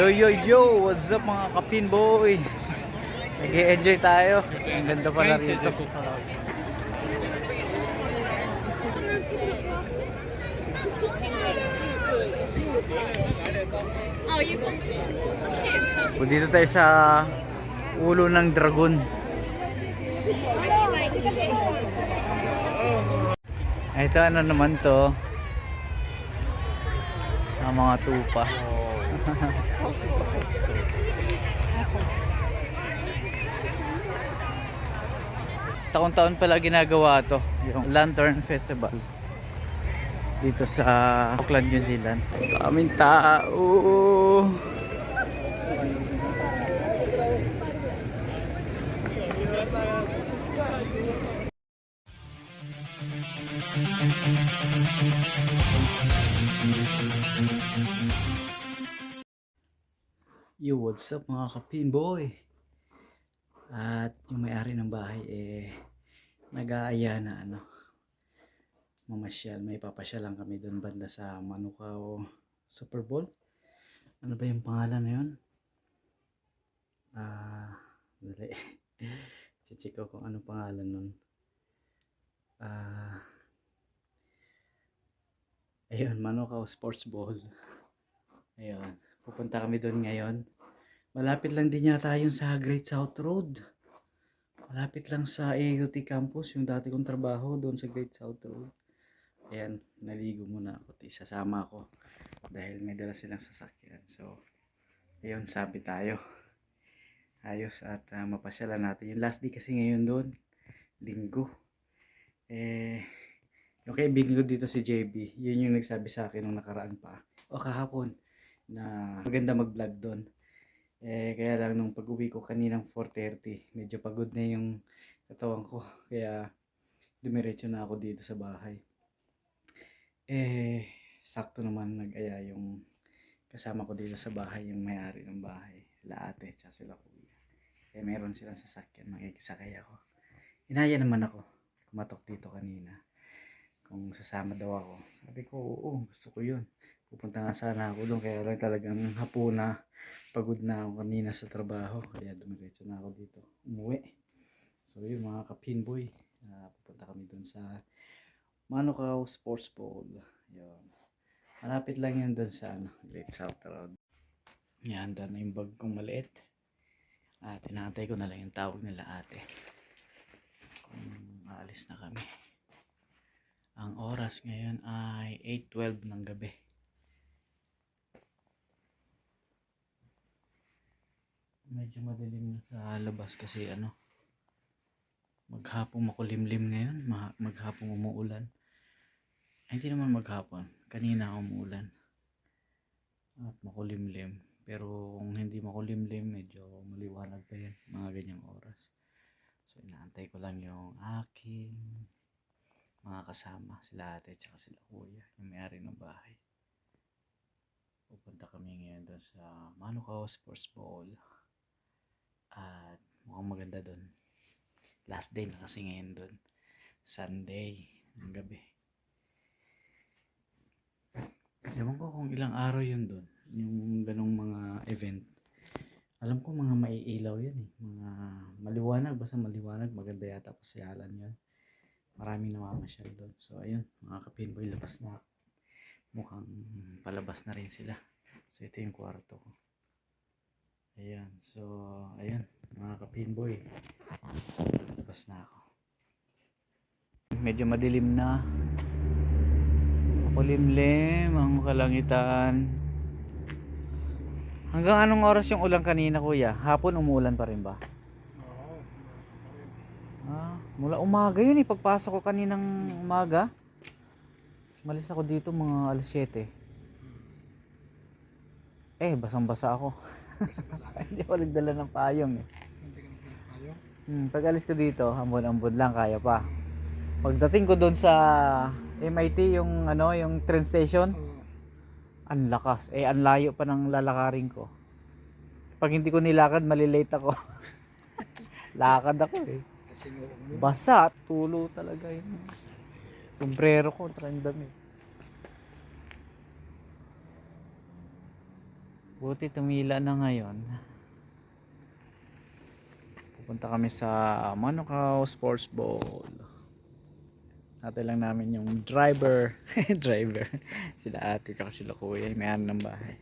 Yo yo yo, what's up mga kapin boy? Nag-enjoy tayo. Ang ganda pala rito. O, dito tayo sa ulo ng dragon. Ito ano naman to? Ang mga tupa. Taon-taon pala ginagawa to, yung Lantern Festival. Dito sa Auckland, New Zealand. Kaming tao. Yo, what's up mga kapin boy? At yung may-ari ng bahay eh nag-aaya na ano mamasyal, may papasyal lang kami doon banda sa Manukau Super Bowl. Ano ba yung pangalan na yun? Ah, dali. Chichik ko kung ano pangalan nun. Ah, ayun, Manukau Sports Bowl. Ayun. Pupunta kami doon ngayon. Malapit lang din yata yun sa Great South Road. Malapit lang sa AUT campus, yung dati kong trabaho doon sa Great South Road. Ayan, naligo muna ako. Isasama ako dahil may dala silang sasakyan. So, ayun, sabi tayo. Ayos at uh, mapasyalan natin. Yung last day kasi ngayon doon, linggo. Eh, yung kaibigan dito si JB, yun yung nagsabi sa akin nung nakaraan pa. O kahapon, na maganda mag-vlog doon. Eh, kaya lang nung pag-uwi ko kaninang 4.30, medyo pagod na yung katawan ko. Kaya, dumiretso na ako dito sa bahay. Eh, sakto naman nag-aya yung kasama ko dito sa bahay, yung may-ari ng bahay. Sila ate, tsaka sila kuya. Eh, meron silang sasakyan, makikisakay ako. Inaya naman ako, kumatok dito kanina. Kung sasama daw ako. Sabi ko, oo, gusto ko yun. Pupunta nga sana ako doon, kaya lang talagang hapuna. Pagod na ako kanina sa trabaho, kaya dumiretso na ako dito. Umuwi. So yun mga kapinboy, uh, pupunta kami doon sa Manukau Sports Bowl. Yun. Malapit lang yun doon sa ano, Great South Road. Yan, na yung bag kong maliit. Ah, tinatay ko na lang yung tawag nila ate. Kung aalis na kami. Ang oras ngayon ay 8.12 ng gabi. Medyo madilim na sa labas kasi ano, maghapong makulimlim ngayon, ma- maghapong umuulan. Ay, hindi naman maghapon, kanina umuulan. At makulimlim. Pero kung hindi makulimlim, medyo maliwanag pa yan, mga ganyang oras. So, inaantay ko lang yung aking mga kasama, sila ate, tsaka sila kuya, yung may-ari ng bahay. Pupunta kami ngayon doon sa Manukau Sports Bowl. Mukhang maganda doon. Last day na kasi ngayon doon. Sunday ng gabi. Ewan ko kung ilang araw yun doon. Yung ganong mga event. Alam ko mga maiilaw yun eh. Mga maliwanag. Basta maliwanag. Maganda yata pasyalan yun. Maraming namamasyal doon. So ayun. Mga kapinboy labas na. Mukhang palabas na rin sila. So ito yung kwarto ko. Ayan. So, ayan. Mga kapinboy. Labas na ako. Medyo madilim na. Makulimlim ang kalangitan. Hanggang anong oras yung ulan kanina kuya? Hapon umuulan pa rin ba? Oo. Ah, mula umaga yun eh. Pagpasok ko kaninang umaga. Malis ako dito mga alas 7. Eh, basang-basa ako. Hindi ako nagdala ng payong eh. Hmm, pag alis ko dito, ambon-ambon lang kaya pa. Pagdating ko doon sa MIT, yung ano, yung train station, Oo. ang lakas. Eh, ang layo pa ng lalakarin ko. Pag hindi ko nilakad, malilate ako. Lakad ako eh. Basa, tulo talaga yun. Sombrero ko, tsaka yung Buti tumila na ngayon. Pupunta kami sa Manukau Sports Bowl. Ate lang namin yung driver. driver. Sila ate tsaka sila kuya. May ano ng bahay.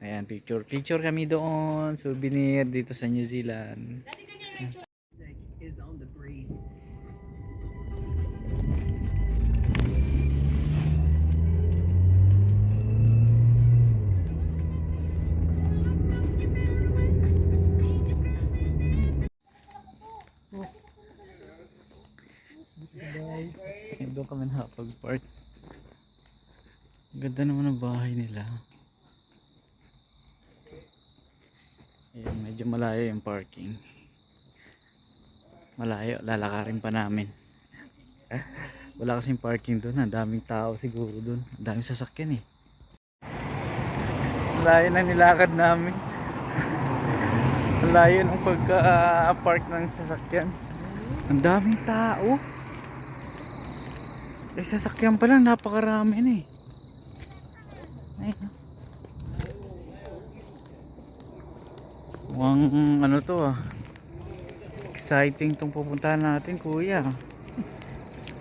Ayan, picture. Picture kami doon. Souvenir dito sa New Zealand. Ganda naman ng bahay nila. Ayan, medyo malayo yung parking. Malayo, lalakarin pa namin. Wala kasing parking doon. Ang daming tao siguro doon. Ang daming sasakyan eh. Ang Layo na nilakad namin. Ang layo ng pagka-park ng sasakyan. Ang daming tao. Eh, sasakyan pa lang, napakarami na eh. Ay, no. Mukhang ano to ah. Exciting tong pupuntahan natin, kuya.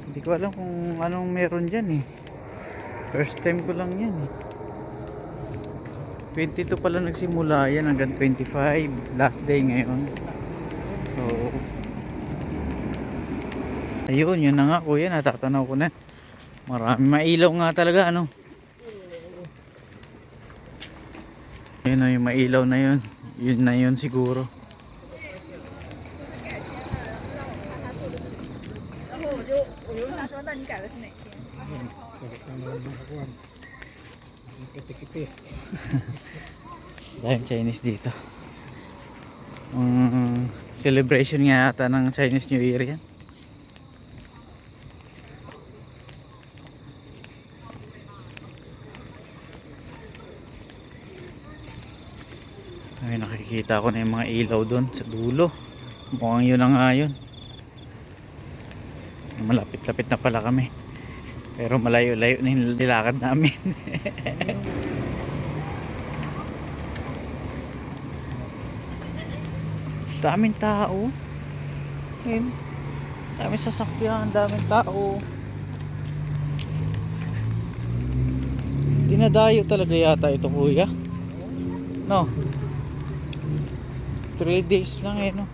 Hindi ko alam kung anong meron dyan eh. First time ko lang yan eh. 22 pala nagsimula yan hanggang 25. Last day ngayon. So, Ayun, yun na nga kuya, natatanaw ko na. Marami mailaw nga talaga ano. Yun na yung mailaw na yun. Yun na yun siguro. Dahil Chinese dito. Um, celebration nga yata ng Chinese New Year yan. Ay nakikita ko na yung mga ilaw doon sa dulo. Mukhang yun na nga yun. Malapit-lapit na pala kami. Pero malayo-layo na yung nilakad namin. daming tao Ayun. daming sasakyan daming tao dinadayo talaga yata ito kuya no 3 days lang eh no?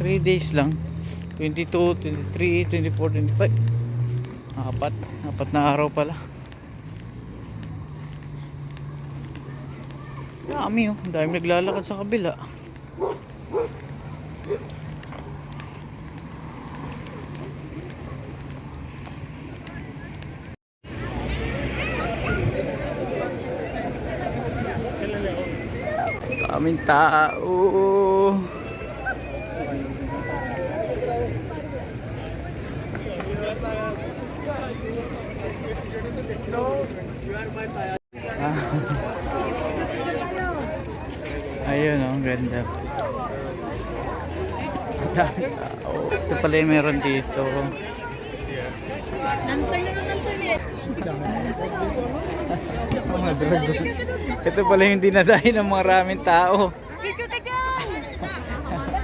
3 days lang. 22, 23, 24, 25 apat apat na araw pala. Dami oh. Dami naglalakad sa kabila Kaming tao. Ah. Ayun oh, ganda. Ang dami tao. Ito pala yung meron dito. Mga dragon. Ito pala yung dinadayo ng maraming tao.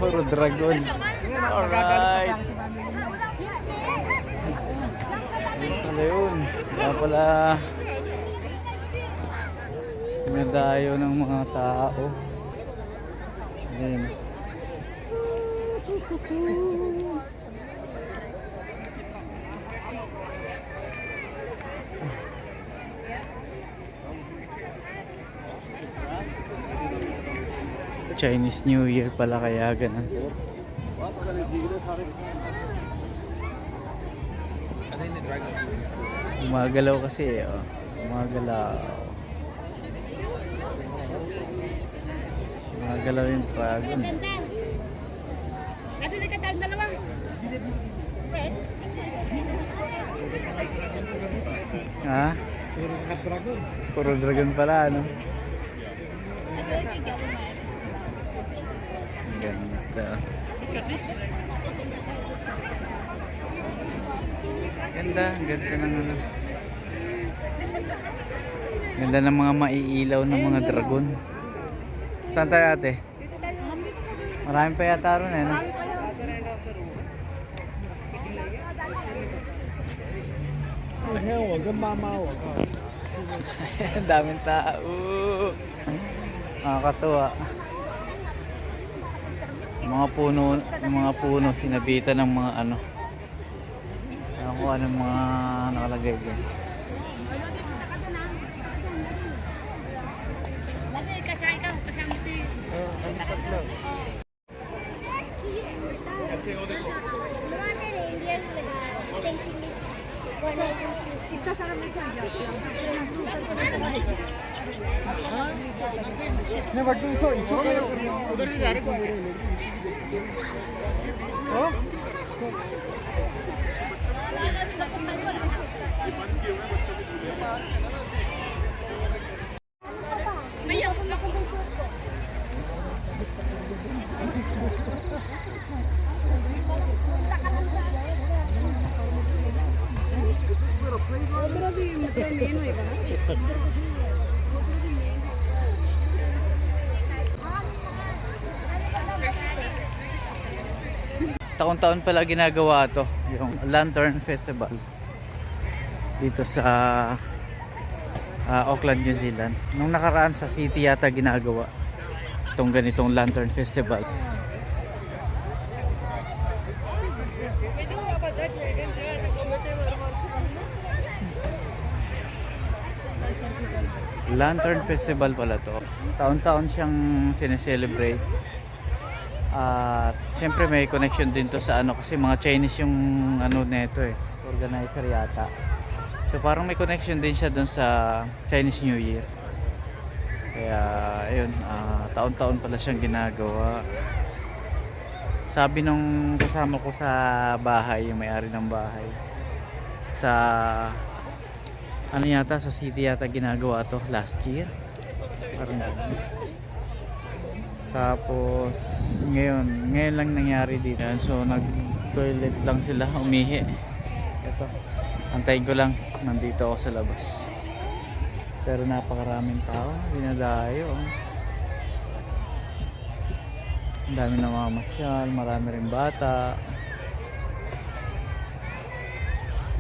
Puro dragon. Alright. Pala yun. Kaya pala dinadayo ng mga tao. Ayun. Chinese New Year pala kaya ganun. Umagalaw kasi eh, oh. Umagalaw. Umagalaw yung dragon. Ada dekat ang dalawa. Ha? Pero naka-dragon. Puro dragon pala, ano? Ganda. Ganda, ganda ng ano. Ganda ng mga maiilaw ng mga dragon. Saan tayo ate? Marami pa yata ron eh. No? Ang daming tao. Nakakatuwa. Yung mga puno, mga puno sinabitan ng mga ano. Ewan ko anong mga nakalagay dyan. नहीं but इसो इसो उधर ही जा रहे हैं? हाँ? Taon-taon pala ginagawa to, yung Lantern Festival dito sa ah, Auckland, New Zealand. Nung nakaraan sa city yata ginagawa itong ganitong Lantern Festival. Lantern Festival pala to. Taon-taon siyang sineselebrate. At syempre may connection din to sa ano kasi mga Chinese yung ano nito eh, organizer yata. So parang may connection din siya dun sa Chinese New Year. Kaya ayun, ah, taon-taon pala siyang ginagawa. Sabi nung kasama ko sa bahay, yung may-ari ng bahay, sa ano yata sa city yata ginagawa to last year. Parang. Tapos ngayon, ngayon lang nangyari dito. So nag-toilet lang sila, umihi. Ito. Antayin ko lang, nandito ako sa labas. Pero napakaraming tao, dinadayo. Ang dami na mga masyal, marami rin bata.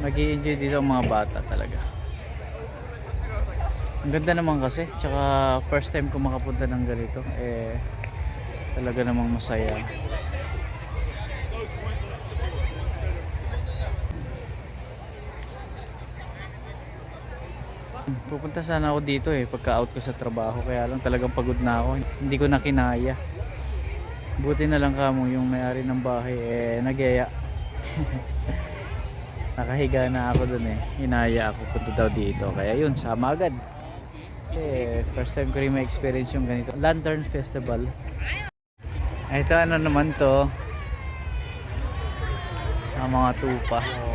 nag enjoy dito ang mga bata talaga. Ang ganda naman kasi, tsaka first time ko makapunta ng ganito, eh talaga namang masaya. Pupunta sana ako dito eh pagka out ko sa trabaho kaya lang talagang pagod na ako. Hindi ko na kinaya. Buti na lang kamo yung may-ari ng bahay eh nagyaya. Nakahiga na ako dun eh. Hinaya ako punta daw dito. Kaya yun, sama agad. Kasi first time ko rin ma-experience yung ganito. Lantern Festival. Ito ano naman to. Ang mga tupa.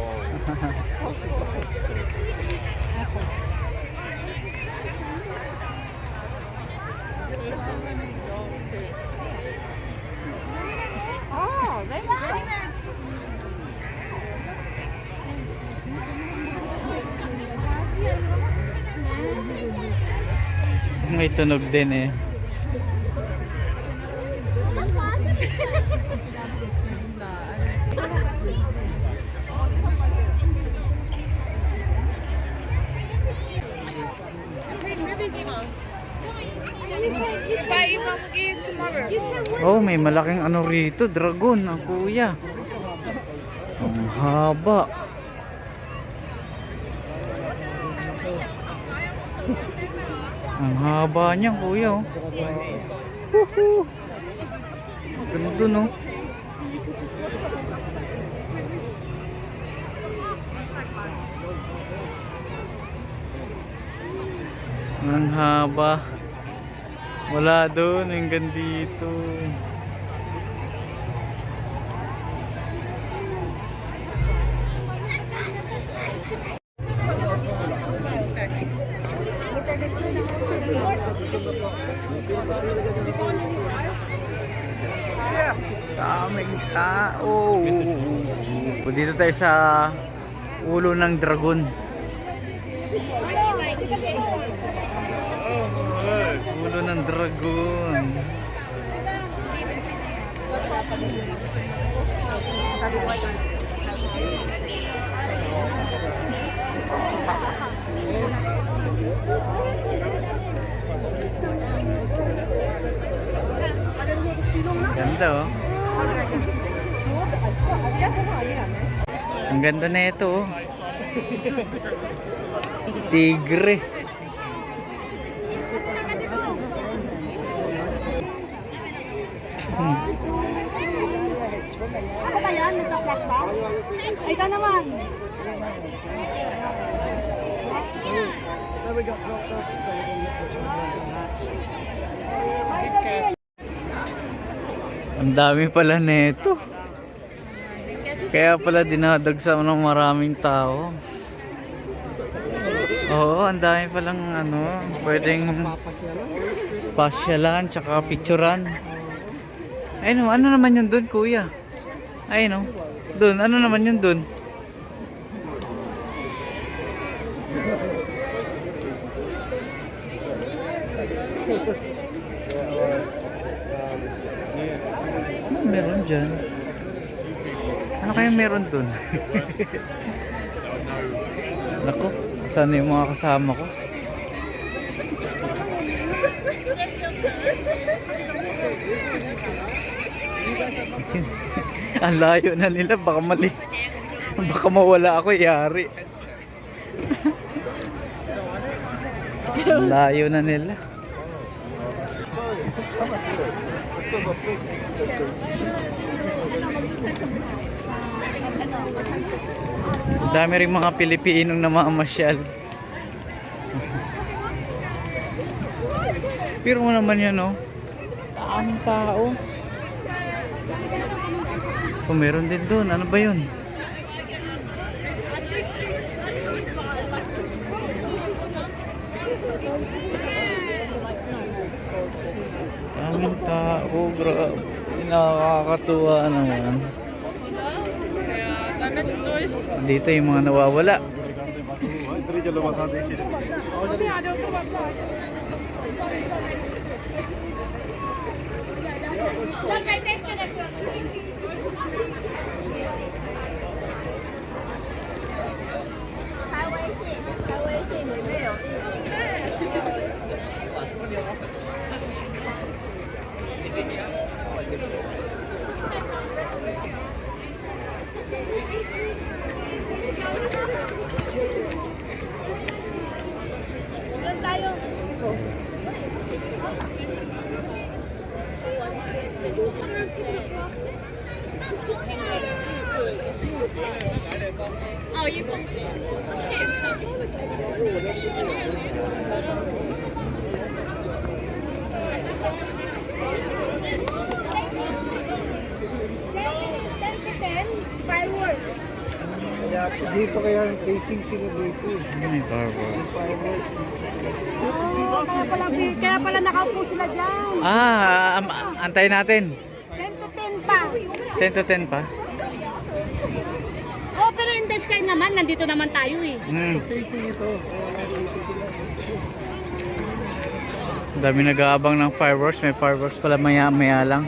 May tunog din eh. Oh, may malaking ano rito, dragon, ang kuya. Ang haba. Ang haba niya, kuya. Oh. Ganda no. Ang haba. Wala doon, hanggang dito. Daming tao. O, Dito tayo sa ulo ng dragon. Ulo ng dragon. Ganda oh. Ang ganda na ito oh. Tigre. Hmm. Ako ba yan? Nagka-flashback? Ay, ka naman. Ang dami pala nito. Kaya pala dinadagsa ng maraming tao. Oo, ang dami palang ano, pwedeng pasyalan tsaka picturean. Ayun, ano naman yun dun, kuya? Ayun, oh. Dun, ano naman yun dun? Ano meron dyan? Ano kaya meron dun? Nako, saan yung mga kasama ko? Ang layo na nila, baka mali. Baka mawala ako, yari. Ang layo na nila. Dami rin mga Pilipinong namamasyal. Pero mo naman yan, oh. Daming tao. Oh, meron din doon. Ano ba yun? Daming tao, grabe. Nakakatuwa naman. Dito yung mga nawawala. Oh, you Fireworks. Dito kaya facing sila dito. may fireworks? Fireworks. Kaya pala, kaya pala nakaupo sila dyan. Ah, am- antayin natin. 10 to 10 pa. 10 to 10 pa. Oh, pero in the sky naman, nandito naman tayo eh. Hmm. Facing ito. Ang dami nag-aabang ng fireworks. May fireworks pala maya maya lang.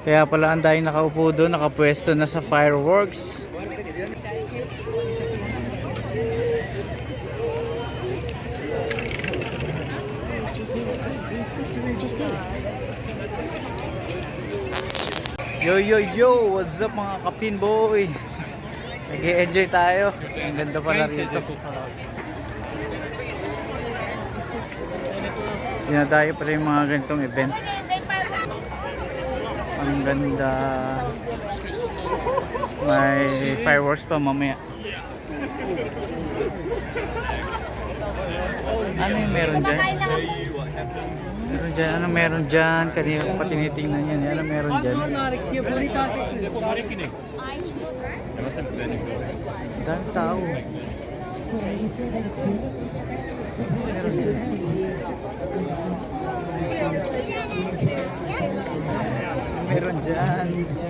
Kaya pala ang dahil nakaupo doon, nakapwesto na sa fireworks. Yo yo yo, what's up mga kapin boy? Nag-enjoy tayo. Ang ganda pala rito. Dinadayo pala yung mga ganitong event. Ang ganda. May fireworks pa mamaya. Ano yung meron dyan? Dyan. Ano meron dyan? Kanina pa tinitingnan yan. Ano meron dyan? Dami tao. Meron dyan. Meron dyan.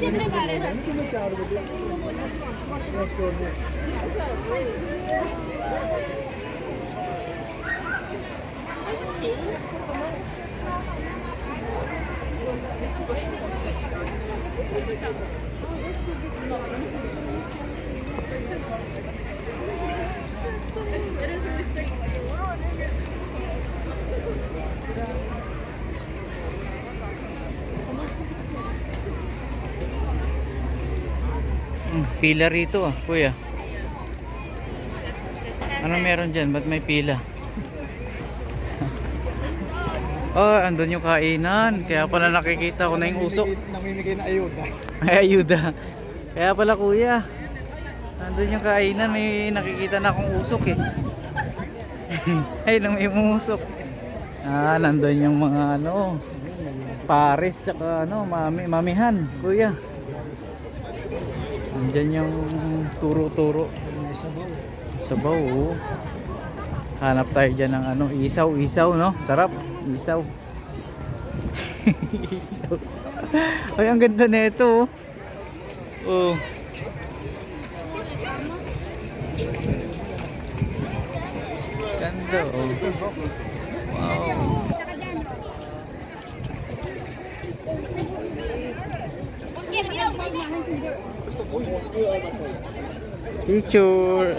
जितने बारे हैं चार बजे It is really safe. Pila rito ah, kuya. Ano meron dyan? Ba't may pila? oh, andun yung kainan. Kaya pala nakikita ko na yung usok. Namimigay na ayuda. May ayuda. Kaya pala kuya. Andun yung kainan. May nakikita na akong usok eh. Ay, nang may umusok. Ah, nandun yung mga ano. Paris tsaka ano, mami, mamihan, kuya. Nandyan yung turo-turo. Sabaw. Sabaw, oo. Hanap tayo dyan ng ano, isaw, isaw, no? Sarap, isaw. isaw. Ay, ang ganda na ito, oh. Oh. Ganda, oh. Wow. Picture.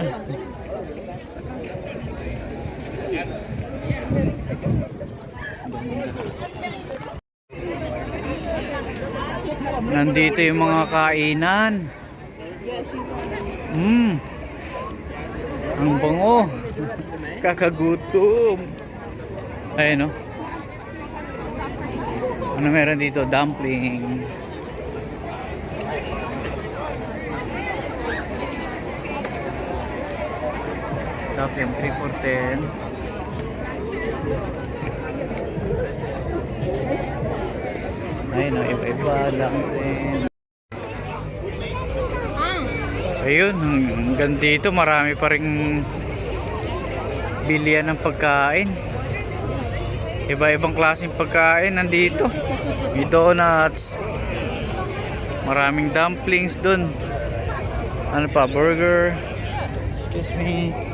Nandito yung mga kainan. Mm. Ang bango. Kakagutom. Ayun no. Ano meron dito? Dumpling. Dumpling 3 for 10. Ayun o, iba-iba lang din. Ayun, hanggang dito marami pa rin bilian ng pagkain. Iba-ibang klaseng pagkain nandito. May donuts. Maraming dumplings dun. Ano pa, burger. Excuse me.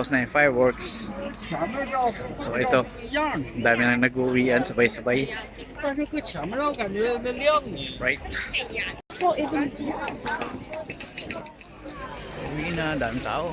tapos na yung fireworks. So ito. Dami nang nag-uwian sabay-sabay. Right. So even uwi na dami tao.